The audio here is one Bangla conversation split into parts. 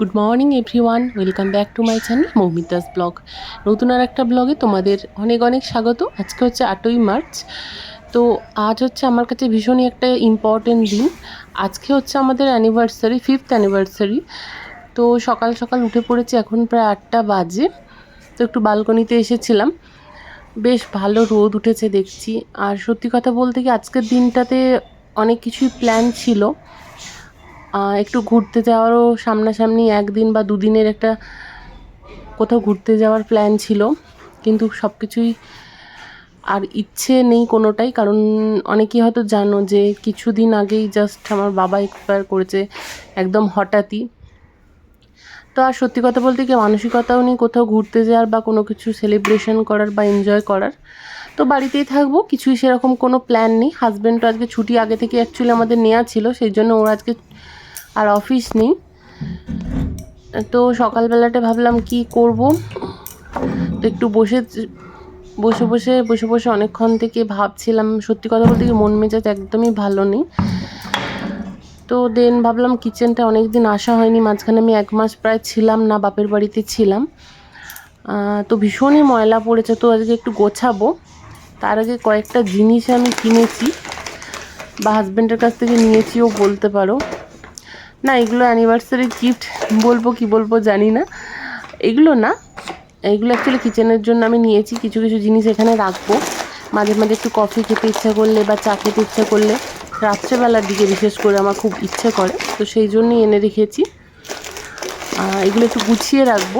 Good morning everyone welcome back to my channel Moumita's blog নতুন আর একটা ব্লগে তোমাদের অনেক অনেক স্বাগত। আজকে হচ্ছে আটই মার্চ। তো আজ হচ্ছে আমার কাছে ভীষণই একটা ইম্পর্টেন্ট দিন। আজকে হচ্ছে আমাদের অ্যানিভার্সারি ফিফথ অ্যানিভার্সারি তো সকাল সকাল উঠে পড়েছি, এখন প্রায় আটটা বাজে। তো একটু বালকনিতে এসেছিলাম। বেশ ভালো রোদ উঠেছে দেখছি। আর সত্যি কথা বলতে কি, আজকের দিনটাতে অনেক কিছুই প্ল্যান ছিল। একটু ঘুরতে যাওয়ারও সামনাসামনি একদিন বা দুদিনের একটা কোথাও ঘুরতে যাওয়ার প্ল্যান ছিল। কিন্তু সব কিছুই আর ইচ্ছে নেই কোনোটাই, কারণ অনেকেই হয়তো জানো যে কিছুদিন আগেই জাস্ট আমার বাবা এক্সপায়ার করেছে একদম হঠাৎই। তো আর সত্যি কথা বলতে কি মানসিকতাও নেই কোথাও ঘুরতে যাওয়ার বা কোনো কিছু সেলিব্রেশন করার বা এনজয় করার। তো বাড়িতেই থাকব, কিছুই সেরকম কোনো প্ল্যান নেই। হাজব্যান্ড আজকে ছুটি আগে থেকে অ্যাকচুয়ালি আমাদের নেওয়া ছিল, সেই জন্য ওর আজকে আর অফিস নেই। তো সকালবেলাটা ভাবলাম কি করব। তো একটু বসে বসে বসে বসে বসে অনেকক্ষণ থেকে ভাবছিলাম, সত্যি কথা বলতে কি মন মেজাজ একদমই ভালো নেই। তো দেন ভাবলাম কিচেনটা অনেক দিন আসা হয়নি, মাঝখানে আমি এক মাস প্রায় ছিলাম না, বাপের বাড়িতে ছিলাম। তো ভীষণই ময়লা পড়েছে, তো আজকে একটু গোছাবো। তার আগে কয়েকটা জিনিস আমি কিনেছি, বা হাজব্যান্ডের কাছ থেকে নিয়েছিও বলতে পারো। না, এগুলো অ্যানিভার্সারি গিফট বলব কি বলব জানি না। এগুলো না, এগুলো অ্যাকচুয়ালি কিচেনের জন্য আমি নিয়েছি, কিছু কিছু জিনিস এখানে রাখব। মাঝে মাঝে একটু কফি খেতে ইচ্ছা করলে বা চা খেতে ইচ্ছা করলে, রাত্রেবেলার দিকে বিশেষ করে আমার খুব ইচ্ছে করে, তো সেই জন্যই এনে রেখেছি। এগুলো একটু গুছিয়ে রাখব।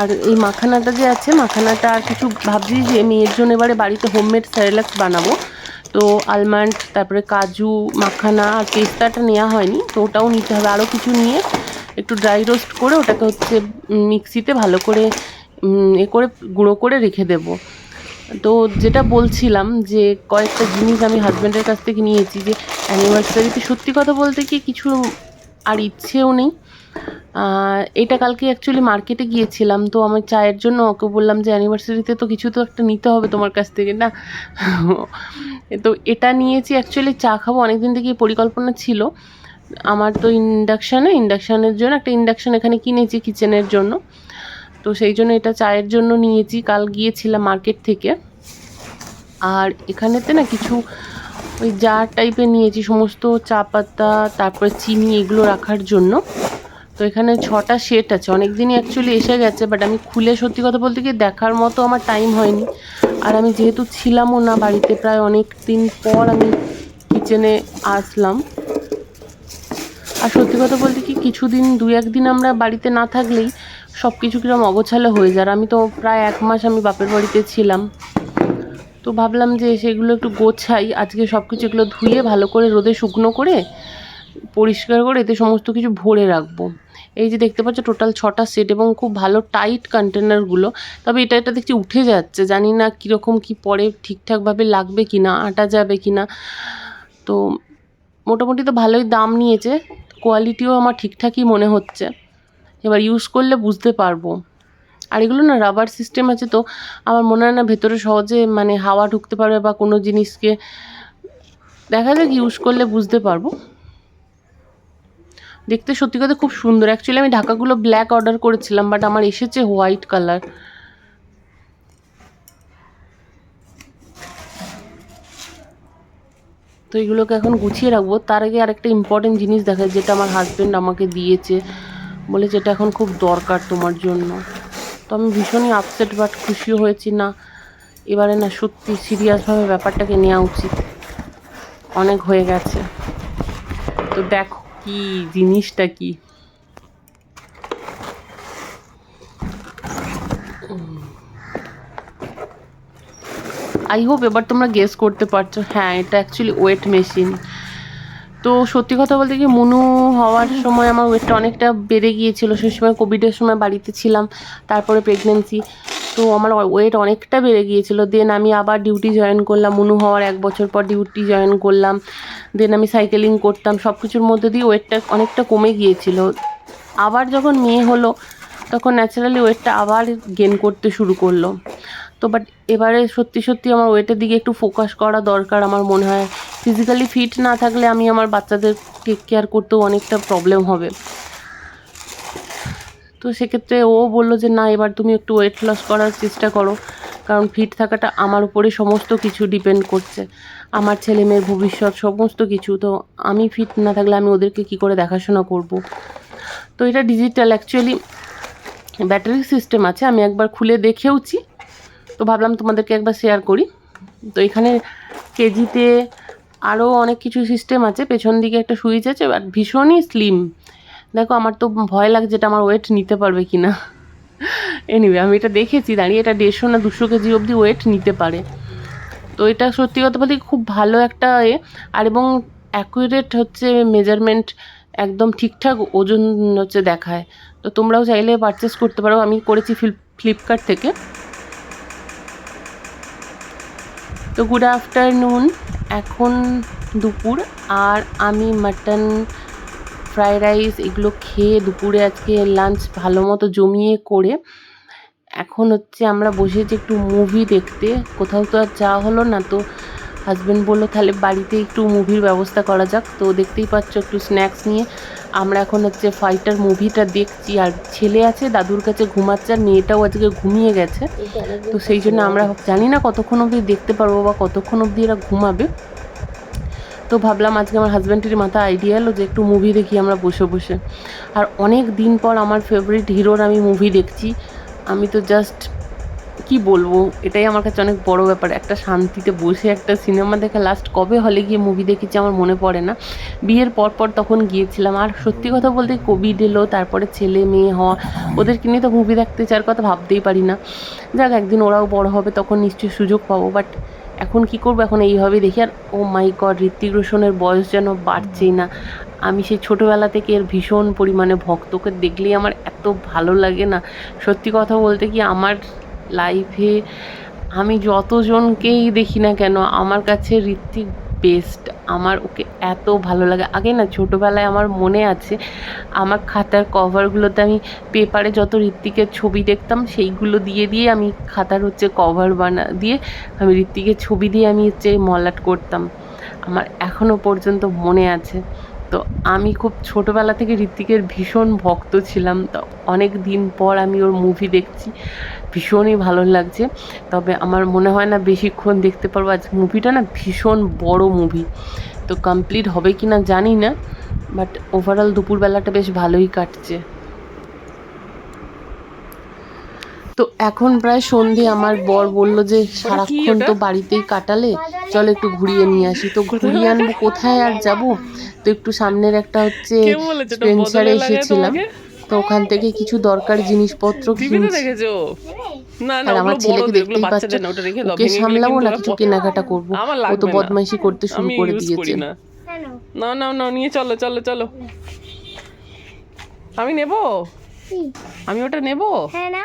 আর এই মাখানাটা যে আছে, মাখানাটা আর কিছু ভাবছি যে মেয়ের জন্য এবারে বাড়িতে হোমমেড স্যারেলাক্স বানাবো। তো আলমন্ড তারপরে কাজু, মাখানা আর পেস্তাটা নেওয়া হয়নি, তো ওটাও নিতে হবে। আরও কিছু নিয়ে একটু ড্রাই রোস্ট করে ওটাকে হচ্ছে মিক্সিতে ভালো করে এ করে গুঁড়ো করে রেখে দেবো। তো যেটা বলছিলাম যে কয়েকটা জিনিস আমি হাজব্যান্ডের কাছ থেকে নিয়েছি যে অ্যানিভার্সারিতে সত্যি কথা বলতে কি কিছু আর ইচ্ছেও নেই। এটা কালকে অ্যাকচুয়ালি মার্কেটে গিয়েছিলাম, তো আমার চায়ের জন্য ওকে বললাম যে অ্যানিভার্সারিতে তো কিছু তো একটা নিতে হবে তোমার কাছ থেকে, না? তো এটা নিয়েছি অ্যাকচুয়ালি চা খাব, অনেকদিন থেকে পরিকল্পনা ছিল। আমার তো ইন্ডাকশানে ইন্ডাকশানের জন্য একটা ইন্ডাকশান এখানে কিনেছি কিচেনের জন্য। তো সেই জন্য এটা চায়ের জন্য নিয়েছি, কাল গিয়েছিলাম মার্কেট থেকে। আর এখানেতে না কিছু ওই জার টাইপের নিয়েছি, সমস্ত চা পাতা, তারপরে চিনি এগুলো রাখার জন্য। তো এখানে ছটা সেট আছে। অনেক দিনই অ্যাকচুয়ালি এসে গেছে বাট আমি খুলে সত্যি কথা বলতে কি দেখার মতো আমার টাইম হয়নি। আর আমি যেহেতু ছিলামও না বাড়িতে প্রায় অনেক দিন পর আমি কিচেনে আসলাম। আর সত্যি কথা বলতে কি কিছুদিন দু একদিন আমরা বাড়িতে না থাকলেই সব কিছু কিরম অগোছালো হয়ে যায়। আমি তো প্রায় এক মাস আমি বাপের বাড়িতে ছিলাম। তো ভাবলাম যে সেগুলো একটু গোছাই, আজকে সব কিছু এগুলো ধুয়ে ভালো করে রোদে শুকনো করে, পরিষ্কার করে এতে সমস্ত কিছু ভরে রাখব। এই যে দেখতে পাচ্ছ টোটাল ছটা সেট এবং খুব ভালো টাইট কন্টেনারগুলো তবে এটা এটা দেখছি উঠে যাচ্ছে, জানি না কীরকম কি পরে ঠিকঠাকভাবে লাগবে কি না আটা যাবে কি না তো মোটামুটি তো ভালোই দাম নিয়েছে কোয়ালিটিও আমার ঠিকঠাকই মনে হচ্ছে। এবার ইউজ করলে বুঝতে পারব। আর এগুলো না রাবার সিস্টেম আছে তো, আমার মনে হয় না ভেতরে সহজে মানে হাওয়া ঢুকতে পারবে বা কোনো জিনিসকে, দেখা যাক ইউজ করলে বুঝতে পারব। দেখতে সত্যি কথা খুব সুন্দর। অ্যাকচুয়ালি আমি ঢাকাগুলো ব্ল্যাক অর্ডার করেছিলাম বাট আমার এসেছে হোয়াইট কালার তো এগুলোকে এখন গুছিয়ে রাখব। তার আগে আরেকটা ইম্পর্টেন্ট জিনিস দেখা যেটা আমার হাজব্যান্ড আমাকে দিয়েছে। বলেছে এটা এখন খুব দরকার তোমার জন্য। তো আমি ভীষণই আপসেট বাট খুশিও হয়েছি না। এবারে না সত্যি সিরিয়াসভাবে ব্যাপারটাকে নেওয়া উচিত। অনেক হয়ে গেছে। তো দেখো কি জিনিসটা কি? আই হোপ এবার তোমরা গেস করতে পারছ। হ্যাঁ এটা অ্যাকচুয়ালি ওয়েট মেশিন তো সত্যি কথা বলতে কি, মনু হওয়ার সময় আমার ওয়েটটা অনেকটা বেড়ে গিয়েছিল। সেই সময় কোভিডের সময় বাড়িতে ছিলাম, তারপরে প্রেগনেন্সি তো আমার ওয়েট অনেকটা বেড়ে গিয়েছিল। দেন আমি আবার ডিউটি জয়েন করলাম। মনু হওয়ার এক বছর পর ডিউটি জয়েন করলাম। দেন আমি সাইকেলিং করতাম। সব কিছুর মধ্যে দিয়ে ওয়েটটা অনেকটা কমে গিয়েছিল। আবার যখন মেয়ে হলো, তখন ন্যাচারালি ওয়েটটা আবার গেন করতে শুরু করল। তো তো বাট এবারে সত্যি সত্যি আমার ওয়েটের দিকে একটু ফোকাস করা দরকার আমার মনে হয়। ফিজিক্যালি ফিট না থাকলে আমি আমার বাচ্চাদের টেক কেয়ার করতেও অনেকটা প্রবলেম হবে। তো সেক্ষেত্রে ও বলল যে, না, এবার তুমি একটু ওয়েট লস করার চেষ্টা করো। কারণ ফিট থাকাটা আমার উপরে সমস্ত কিছু ডিপেন্ড করছে। আমার ছেলে মেয়ের ভবিষ্যৎ সমস্ত কিছু। তো আমি ফিট না থাকলে আমি ওদেরকে কি করে দেখাশোনা করব? তো এটা ডিজিটাল অ্যাকচুয়ালি ব্যাটারি সিস্টেম আছে, আমি একবার খুলে দেখেওছি। তো ভাবলাম তোমাদেরকে একবার শেয়ার করি। তো এখানে কেজিতে আরও অনেক কিছু সিস্টেম আছে। পেছন দিকে একটা সুইচ আছে বাট ভীষণই স্লিম দেখো, আমার তো ভয় লাগছে এটা আমার ওয়েট নিতে পারবে কি না এনিওয়ে আমি এটা দেখেছি, দাঁড়িয়ে এটা দেড়শো না দুশো কেজি অবধি ওয়েট নিতে পারে। তো এটা সত্যি কথা বলতে খুব ভালো একটা এ, আর এবং অ্যাকুরেট হচ্ছে মেজারমেন্ট একদম ঠিকঠাক ওজন হচ্ছে দেখায়। তো তোমরাও চাইলে পারচেস করতে পারো, আমি করেছি ফ্লিপকার্ট থেকে। তো গুড আফটারনুন এখন দুপুর, আর আমি মাটন ফ্রাইড রাইস এগুলো খেয়ে দুপুরে আজকে লাঞ্চ ভালো মতো জমিয়ে করে। এখন হচ্ছে আমরা বসেছি একটু মুভি দেখতে। কোথাও তো আর যাওয়া হলো না, তো হাজব্যান্ড বলল তাহলে বাড়িতে একটু মুভির ব্যবস্থা করা যাক। তো দেখতেই পাচ্ছ একটু স্ন্যাক্স নিয়ে। আমরা এখন হচ্ছে ফাইটার মুভিটা দেখছি। আর ছেলে আছে, দাদুর কাছে ঘুমাচ্ছে, আর মেয়েটাও আজকে ঘুমিয়ে গেছে। তো সেই জন্য আমরা জানি না কতক্ষণ অবধি দেখতে পারব বা কতক্ষণ অবধি এরা ঘুমাবে। তো ভাবলাম আজকে আমার হাজব্যান্ডের মাথা আইডিয়া এলো যে একটু মুভি দেখি আমরা বসে বসে। আর অনেক দিন পর আমার ফেভারিট হিরোর আমি মুভি দেখছি। আমি তো জাস্ট কি বলব, এটাই আমার কাছে অনেক বড় ব্যাপার। একটা শান্তিতে বসে একটা সিনেমা দেখা লাস্ট কবে হলে গিয়ে মুভি দেখেছি আমার মনে পড়ে না। বিয়ের পর পর তখন গিয়েছিলাম। আর সত্যি কথা বলতে কোভিড এলো, তারপরে ছেলে, মেয়ে হওয়া, ওদেরকে নিয়ে তো মুভি দেখতে চাওয়ার কথা ভাবতেই পারি না। যাক, একদিন ওরাও বড় হবে, তখন নিশ্চয়ই সুযোগ পাবো। বাট এখন কি করব? এখন এইভাবেই দেখি। আর, ও মাই গড ঋত্বিক রোশনের বয়স যেন বাড়ছেই না। আমি সেই ছোটোবেলা থেকে এর ভীষণ পরিমাণে ভক্তকে দেখলেই আমার এত ভালো লাগে না। সত্যি কথা বলতে কি আমার লাইফে আমি যতজনকেই দেখি না কেন, আমার কাছে ঋত্বিক বেস্ট আমার ওকে এত ভালো লাগে। আগে না ছোটোবেলায় আমার মনে আছে, আমার খাতার কভারগুলোতে আমি পেপারে যত ঋত্বিকের ছবি দেখতাম, সেইগুলো দিয়ে দিয়ে আমি খাতার হচ্ছে কভার বানা, দিয়ে আমি ঋত্বিকের ছবি দিয়ে আমি হচ্ছে মলাট করতাম। আমার এখনও পর্যন্ত মনে আছে। তো আমি খুব ছোটোবেলা থেকে ঋত্বিকের ভীষণ ভক্ত ছিলাম। তো অনেক দিন পর আমি ওর মুভি দেখছি, ভীষণই ভালো লাগছে। তবে আমার মনে হয় না বেশিক্ষণ দেখতে পারব। আজ মুভিটা না ভীষণ বড় মুভি তো কমপ্লিট হবে কি না জানি না বাট ওভারঅল দুপুরবেলাটা বেশ ভালোই কাটছে। তো এখন প্রায় সন্ধে আমার বর বলল যে সারাক্ষণ তো বাড়িতেই কাটালে চলো একটু ঘুরিয়ে নিয়ে আসি। তো ঘুরিয়ে আনব কোথায় আর যাব? তো একটু সামনের একটা হচ্ছে স্পেন্সারে এসেছিলাম। তো ওখান থেকে কিছু দরকার জিনিসপত্র কিনছি। আর আমার ছেলেকে দেখতেই পাচ্ছ ওকে সামলাবো না কিছু কেনাকাটা করব? ও তো বদমাইশি করতে শুরু করে দিয়েছে। না। না না নিয়ে চলো চলো চলো। আমি নেব? আমি ওটা নেব? হ্যাঁ না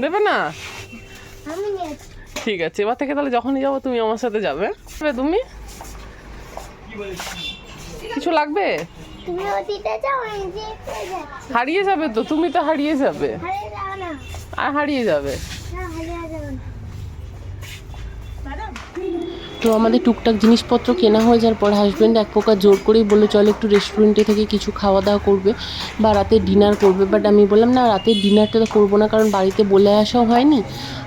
দেবে না? ঠিক আছে এবার থেকে তাহলে যখনই যাব তুমি আমার সাথে যাবে। যাবে তুমি? কিছু লাগবে? হারিয়ে যাবে তো তুমি তো হারিয়ে যাবে। আরে যাও না। আর হারিয়ে যাবে। হারিয়ে যাবে না। তো আমাদের টুকটাক জিনিসপত্র কেনা হয়ে যাওয়ার পর হাজব্যান্ড এক প্রকার জোর করেই বলল, চলো একটু রেস্টুরেন্টে থেকে কিছু খাওয়া দাওয়া করবে বা রাতে ডিনার করবে। বাট আমি বললাম, না রাতের ডিনারটা তো করব না, কারণ বাড়িতে বলে আসাও হয়নি।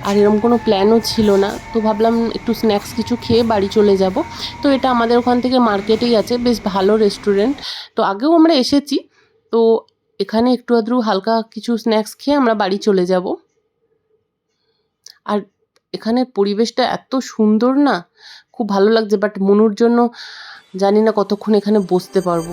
আর এরকম কোনো প্ল্যানও ছিল না। তো ভাবলাম একটু স্ন্যাক্স কিছু খেয়ে বাড়ি চলে যাব। তো এটা আমাদের ওখান থেকে মার্কেটেই আছে, বেশ ভালো রেস্টুরেন্ট তো আগেও আমরা এসেছি। তো এখানে একটু আধটু হালকা কিছু স্ন্যাক্স খেয়ে আমরা বাড়ি চলে যাব। আর এখানের পরিবেশটা এত সুন্দর না খুব ভালো লাগছে বাট মনুর জন্য জানি না কতক্ষণ এখানে বসতে পারব।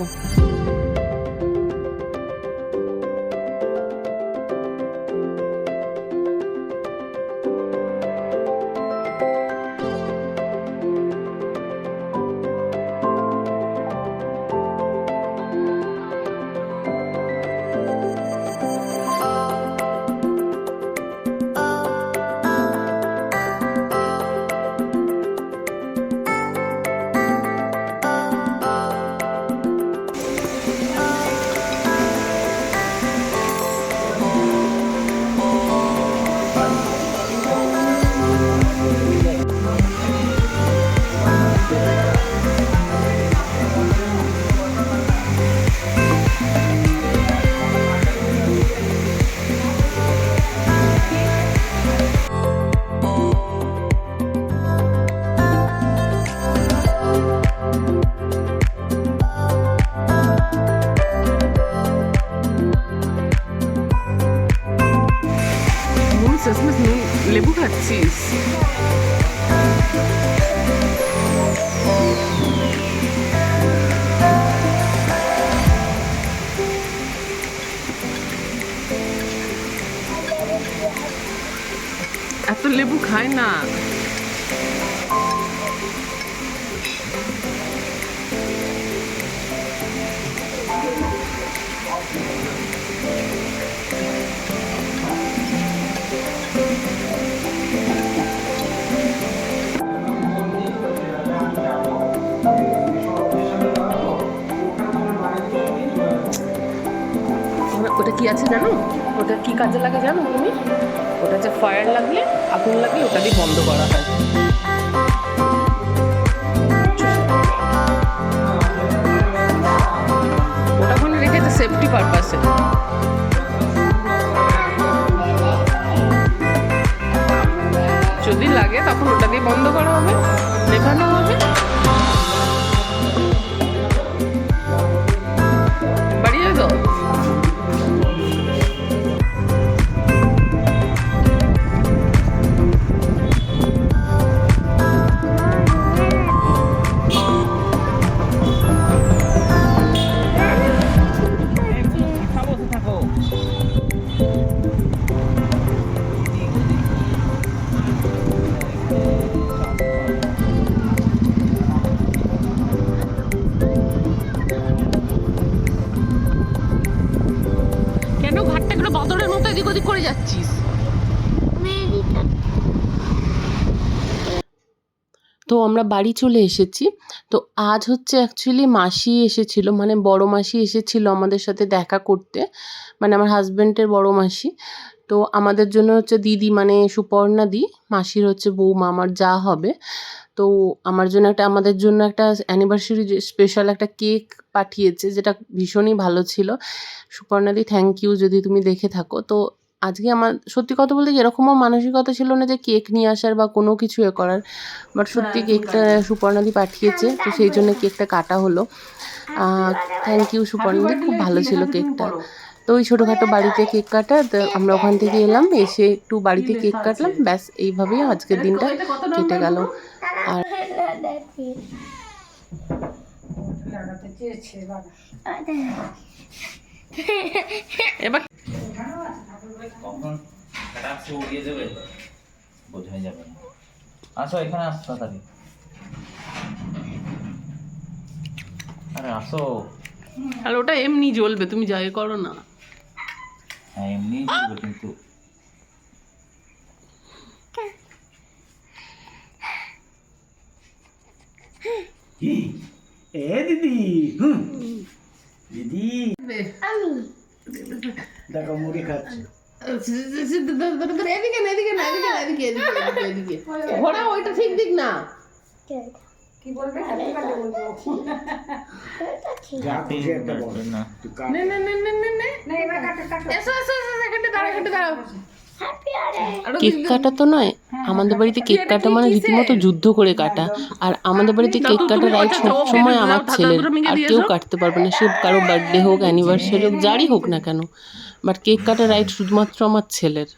কি আছে জানো? ওটা কি কাজে লাগে জানো তুমি? ওটা যে ফায়ার লাগলে, আগুন লাগলে ওটা দিয়ে বন্ধ করা হয়। ওটা ওখানে রেখেছে সেফটি পারপাসে যদি লাগে তখন ওটা দিয়ে বন্ধ করা হবে নেভানো হবে। ওদিক করে যাচ্ছিস। তো আমরা বাড়ি চলে এসেছি। তো আজ হচ্ছে অ্যাকচুয়ালি মাসি এসেছিল মানে বড় মাসি এসেছিল আমাদের সাথে দেখা করতে মানে আমার হাজব্যান্ডের বড় মাসি। তো আমাদের জন্য হচ্ছে দিদি মানে সুপর্ণা দি, মাসির হচ্ছে বৌমা, আমার যা হবে। তো আমার জন্য একটা, আমাদের জন্য একটা অ্যানিভার্সারি স্পেশাল একটা কেক পাঠিয়েছে, যেটা ভীষণই ভালো ছিল। সুপর্ণা দি থ্যাংক ইউ যদি তুমি দেখে থাকো। তো আজকে আমার সত্যি কথা বলতে এরকমও মানসিকতা ছিল না যে কেক নিয়ে আসার বা কোনো কিছু এ করার। বাট সত্যি কেকটা সুপর্ণাদি পাঠিয়েছে তো সেই জন্য কেকটা কাটা হলো। থ্যাংক ইউ সুপর্ণাদি খুব ভালো ছিল কেকটা। তো ওই ছোটোখাটো বাড়িতে কেক কাটা তো আমরা ওখান থেকে এলাম এসে একটু বাড়িতে কেক কাটলাম ব্যাস এইভাবেই আজকের দিনটা কেটে গেল। আর এবার কখন? রাখছে উড়িয়ে দেবে? বোঝাই যাবে না। আসো এখানে আসো তাড়াতাড়ি। আরে আসো। আর ওটা এমনি জ্বলবে তুমি যাই করো না। হ্যাঁ এমনি জ্বলবে কিন্তু এ দিদি হুম। দিদি। আমি দেখো মুড়ি খাচ্ছে এদিকে না এদিকে না এদিকে না এদিকে এদিকে এদিকে ঘোড়া ওইটা ঠিক দিক না যা খুশি একটা বল না না না না না না না নে নে নে এসো এসো এসো এখানটা দাঁড়াও এখানটা দাঁড়াও কেক কাটা তো নয় আমাদের বাড়িতে কেক কাটা মানে রীতিমতো যুদ্ধ করে কাটা। আর আমাদের বাড়িতে কেক কাটা রায় সব সময় আমার ছেলের আর কেউ কাটতে পারবে না সে কারও বার্থডে হোক অ্যানিভার্সারি হোক যারই হোক না কেন। বাট কেক কাটা রাইট শুধুমাত্র আমার ছেলের।